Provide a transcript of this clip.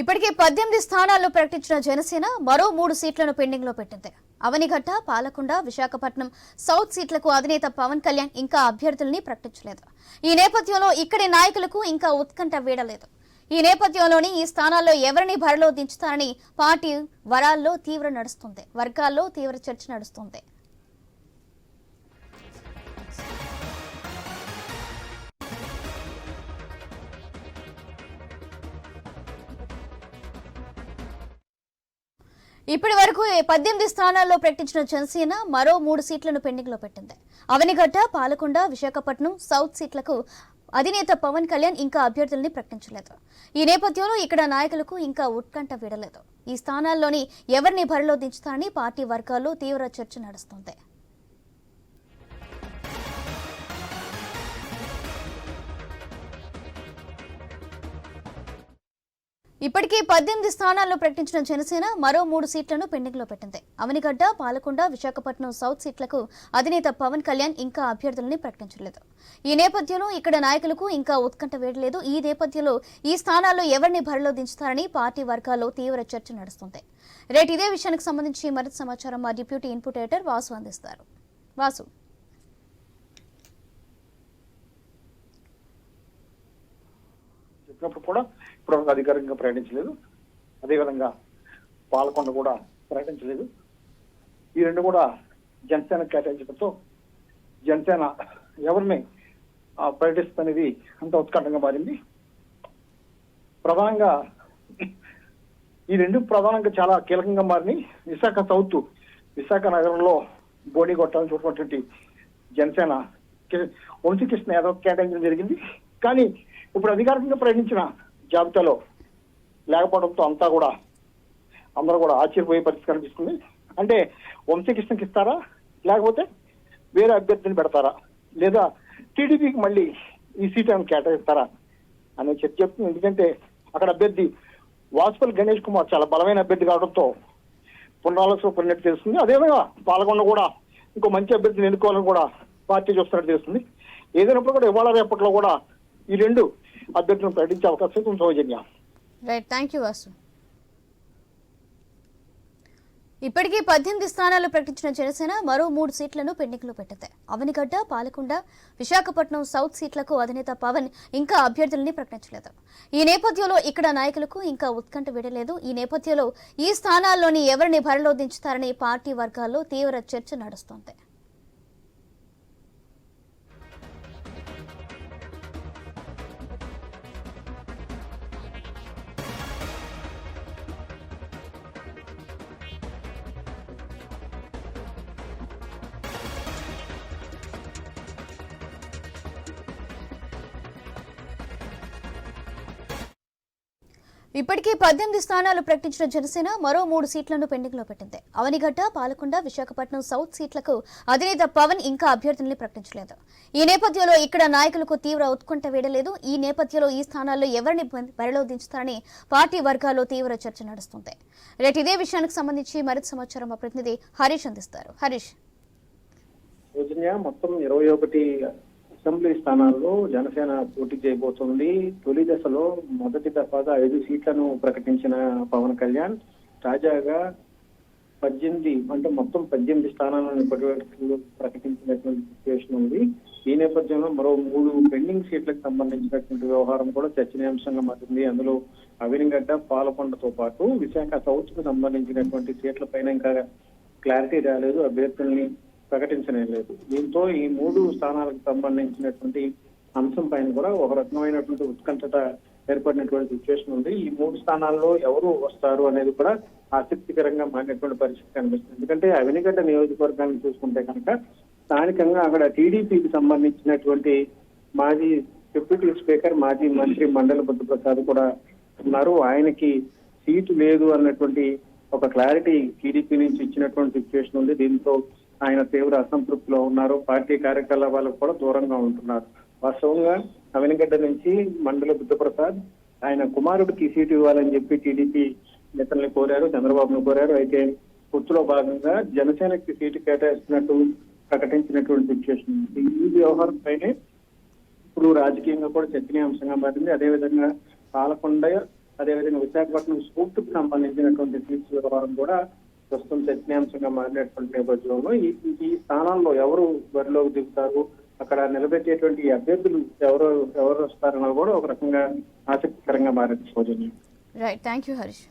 ఇప్పటికే పద్దెనిమిది స్థానాల్లో ప్రకటించిన జనసేన మరో మూడు సీట్లను పెండింగ్లో పెట్టింది. అవనిఘట్ట పాలకొండ విశాఖపట్నం సౌత్ సీట్లకు అధినేత పవన్ కళ్యాణ్ ఇంకా అభ్యర్థుల్ని ప్రకటించలేదు. ఈ నేపథ్యంలో ఇక్కడి నాయకులకు ఇంకా ఉత్కంఠ వీడలేదు. ఈ నేపథ్యంలోని ఈ స్థానాల్లో ఎవరిని బరిలో దించుతారని పార్టీ వరాల్లో తీవ్ర నడుస్తుంది వర్గాల్లో తీవ్ర చర్చ నడుస్తుంది. ఇప్పటి వరకు పద్దెనిమిది స్థానాల్లో ప్రకటించిన జనసేన మరో మూడు సీట్లను పెండింగ్లో పెట్టింది. అవనిగడ్డ పాలకొండ విశాఖపట్నం సౌత్ సీట్లకు అధినేత పవన్ కళ్యాణ్ ఇంకా అభ్యర్థుల్ని ప్రకటించలేదు. ఈ నేపథ్యంలో ఇక్కడ నాయకులకు ఇంకా ఉత్కంఠ వీడలేదు. ఈ స్థానాల్లోని ఎవరిని బరిలో దించుతారని పార్టీ వర్గాల్లో తీవ్ర చర్చ నడుస్తుంది. ఇప్పటికీ పద్దెనిమిది స్థానాల్లో ప్రకటించిన జనసేన మరో మూడు సీట్లను పెండింగ్లో పెట్టింది. అవనిగడ్డ పాలకొండ విశాఖపట్నం సౌత్ సీట్లకు అధినేత పవన్ కళ్యాణ్ ఇంకా అభ్యర్థులని ప్రకటించలేదు. ఈ నేపథ్యంలో ఇక్కడ నాయకులకు ఇంకా ఉత్కంఠ వేయలేదు ఈ నేపథ్యంలో ఈ స్థానాల్లో ఎవరిని బరిలో దించుతారని పార్టీ వర్గాల్లో తీవ్ర చర్చ నడుస్తుంది. రేటు ఇదే విషయానికి సంబంధించి మరింత సమాచారం మా డిప్యూటీ ఇన్పుట్ ఎడిటర్ వాసు అందిస్తారు. వాసు. చెప్పినప్పుడు కూడా ఇప్పటివరకు అధికారికంగా ప్రకటించలేదు. అదేవిధంగా పాలకొండ కూడా ప్రకటించలేదు. ఈ రెండు కూడా జనసేన కేటాయించడంతో జనసేన ఎవరిని ఆ, ప్రకటిస్తుందనేది అంత ఉత్కంఠంగా మారింది. ప్రధానంగా ఈ రెండు ప్రధానంగా చాలా కీలకంగా మారినాయి. విశాఖ సౌత్ విశాఖ నగరంలో బోడీ కొట్టాలని చూసినటువంటి జనసేన వంశీకృష్ణ యాదవ్ కేటాయించడం జరిగింది. కానీ ఇప్పుడు అధికారికంగా ప్రకటించిన జాబితాలో లేకపోవడంతో అంతా కూడా అందరూ కూడా ఆశ్చర్యపోయే పరిస్థితి కనిపిస్తుంది. అంటే వంశీకృష్ణకి ఇస్తారా? లేకపోతే వేరే అభ్యర్థిని పెడతారా? లేదా టీడీపీకి మళ్ళీ ఈ సీట్ కేటాయిస్తారా? అనే చర్చ చెప్తుంది ఎందుకంటే అక్కడ అభ్యర్థి వాసుపల్లి గణేష్ కుమార్ చాలా బలమైన అభ్యర్థి కావడంతో పునరాలోచన పడినట్టు తెలుస్తుంది. అదేవిధంగా పాల్గొన్న కూడా ఇంకో మంచి అభ్యర్థిని ఎన్నుకోవాలని కూడా పార్టీ చూస్తున్నట్టు తెలుస్తుంది. ఏదైనప్పుడు కూడా ఇవాళ రేపట్లో కూడా ఈ రెండు అభ్యర్థులను ప్రకటించే అవకాశం ఉంది Soujanya. Right thank you Vasu ఇప్పటికీ పద్దెనిమిది స్థానాలు ప్రకటించిన జనసేన మరో మూడు సీట్లను పెండింగ్లో పెట్టింది. అవనిగడ్డ పాలకొండ విశాఖపట్నం సౌత్ సీట్లకు అధినేత పవన్ ఇంకా అభ్యర్థులని ప్రకటించలేదు. ఈ నేపథ్యంలో ఇక్కడ నాయకులకు ఇంకా ఉత్కంఠ వీడలేదు. ఈ నేపథ్యంలో ఈ స్థానాల్లోని ఎవరిని బరిలో దించుతారని పార్టీ వర్గాల్లో తీవ్ర చర్చ నడుస్తోంది. ఇప్పటికీ పద్దెనిమిది స్థానాలు ప్రకటించిన జనసేన మరో మూడు సీట్లను పెండింగ్లో పెట్టింది. అవనిఘట్ట పాలకొండ విశాఖపట్నం సౌత్ సీట్లకు అధినేత పవన్ ఇంకా అభ్యర్థుల్ని ప్రకటించలేదు. ఈ నేపథ్యంలో ఇక్కడ నాయకులకు తీవ్ర ఉత్కంఠ వీడలేదు. ఈ నేపథ్యంలో ఈ స్థానాల్లో ఎవరిని బరిలో దించుతారని పార్టీ వర్గాల్లో తీవ్ర చర్చ నడుస్తుంది. రేటు ఇదే విషయానికి సంబంధించి మరింత సమాచారం మా ప్రతినిధి హరీష్ అందిస్తారు. హరీష్. మొత్తం ఇరవై ఒకటి అసెంబ్లీ స్థానాల్లో జనసేన పోటీ చేయబోతోంది. తొలి దశలో మొదటి దఫాగా ఐదు సీట్లను ప్రకటించిన పవన్ కళ్యాణ్ తాజాగా పద్దెనిమిది అంటే మొత్తం పద్దెనిమిది స్థానాలను ఇప్పటివరకు ప్రకటించినటువంటి సిచ్యువేషన్ ఉంది. ఈ నేపథ్యంలో మరో మూడు పెండింగ్ సీట్లకు సంబంధించినటువంటి వ్యవహారం కూడా చర్చనీయాంశంగా మారింది. అందులో అవినిగడ్డ పాలకొండతో పాటు విశాఖ సౌత్కు సంబంధించినటువంటి సీట్ల పైన ఇంకా క్లారిటీ రాలేదు. అభ్యర్థుల్ని ప్రకటించనే లేదు దీంతో ఈ మూడు స్థానాలకు సంబంధించినటువంటి అంశం పైన కూడా ఒక రకమైనటువంటి ఉత్కంఠత ఏర్పడినటువంటి సిచ్యువేషన్ ఉంది. ఈ మూడు స్థానాల్లో ఎవరు వస్తారు అనేది కూడా ఆసక్తికరంగా మారినటువంటి పరిస్థితి కనిపిస్తుంది. ఎందుకంటే అవినిగడ్డ నియోజకవర్గాన్ని చూసుకుంటే కనుక స్థానికంగా అక్కడ టీడీపీకి సంబంధించినటువంటి మాజీ డిప్యూటీ స్పీకర్ మాజీ మంత్రి మండల బుద్ధప్రసాద్ కూడా ఉన్నారు. ఆయనకి సీటు లేదు అన్నటువంటి ఒక క్లారిటీ టీడీపీ నుంచి ఇచ్చినటువంటి సిచ్యువేషన్ ఉంది. దీంతో ఆయన తీవ్ర అసంతృప్తిలో ఉన్నారు. పార్టీ కార్యకలాపాలకు కూడా దూరంగా ఉంటున్నారు. వాస్తవంగా అవినగడ్డ నుంచి మండల బుద్ధప్రసాద్ ఆయన కుమారుడికి సీటు ఇవ్వాలని చెప్పి టీడీపీ నేతల్ని కోరారు చంద్రబాబును కోరారు. అయితే పొత్తులో భాగంగా జనసేనకి సీటు కేటాయిస్తున్నట్టు ప్రకటించినటువంటి సిచ్యువేషన్ ఈ వ్యవహారం పైనే ఇప్పుడు రాజకీయంగా కూడా చర్చనీయాంశంగా మారింది. అదేవిధంగా పాలకొండ అదేవిధంగా విశాఖపట్నం స్ఫూర్తికి సంబంధించినటువంటి సీట్స్ వ్యవహారం కూడా ప్రస్తుతం చర్చనీయాంశంగా మారినటువంటి నేపథ్యంలో ఈ ఈ స్థానాల్లో ఎవరు బరిలోకి దిగుతారు? అక్కడ నిలబెట్టేటువంటి అభ్యర్థులు ఎవరు ఎవరు వస్తారన్నది కూడా ఒక రకంగా ఆసక్తికరంగా మారింది సౌజన్యం. Right thank you Harish